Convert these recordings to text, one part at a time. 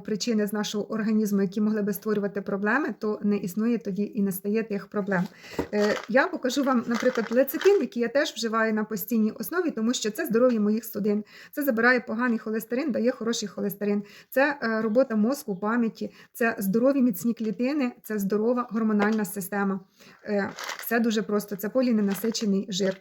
причини з нашого організму, які могли би створювати проблеми, то не існує тоді і не стає тих проблем. Е, Я покажу вам, наприклад, лецитин, який я теж вживаю на постійній основі, тому що це здоров'я моїх судин. Це забирає поганий холестерин, дає хороший холестерин. Це е, робота мозку, пам'яті, це здорові міцні клітини, це здорова гормональна система. Е, Все дуже просто. Це поліненасичений жир.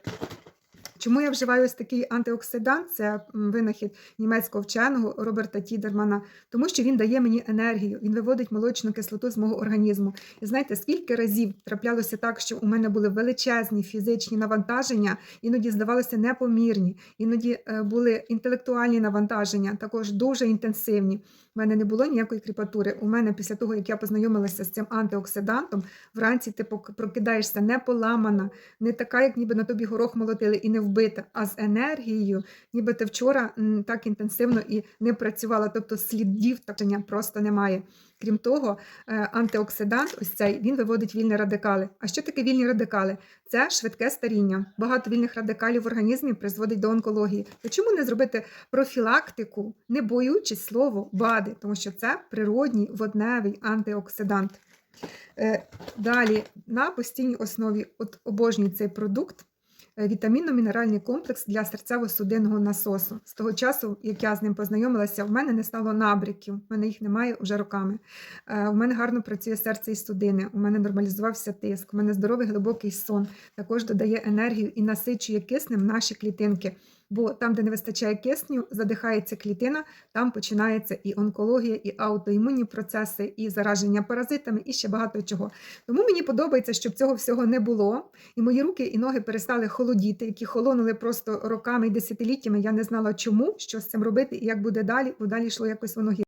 Чому я вживаю ось такий антиоксидант? Це винахід німецького вченого Роберта Тідермана, тому що він дає мені енергію, він виводить молочну кислоту з мого організму. І знаєте, скільки разів траплялося так, що у мене були величезні фізичні навантаження, іноді здавалося непомірні, іноді е, були інтелектуальні навантаження, також дуже інтенсивні. У мене не було ніякої кріпатури. У мене після того, як я познайомилася з цим антиоксидантом, вранці ти прокидаєшся не поламана, не така, як ніби на тобі горох молотили і не вбита, а з енергією, ніби ти вчора так інтенсивно і не працювала, тобто слідів такого просто немає. Крім того, е, антиоксидант, ось цей, він виводить вільні радикали. А що таке вільні радикали? Це швидке старіння. Багато вільних радикалів в організмі призводить до онкології. То чому не зробити профілактику, не боючись слово БАДи, тому що це природній водневий антиоксидант. Е, Далі на постійній основі от обожнюю цей продукт. Е, Вітамінно-мінеральний комплекс для серцево-судинного насосу. З того часу, як я з ним познайомилася, в мене не стало набріків, в мене їх немає вже роками. Е, У мене гарно працює серце і судини, у мене нормалізувався тиск, у мене здоровий глибокий сон, також додає енергію і насичує киснем наші клітинки. Бо там, де не вистачає кисню, задихається клітина, там починається і онкологія, і аутоімунні процеси, і зараження паразитами, і ще багато чого. Тому мені подобається, щоб цього всього не було. І мої руки і ноги перестали холодіти, які холонули просто роками і десятиліттями. Я не знала, чому, що з цим робити і як буде далі, бо далі йшло якось воно гірше.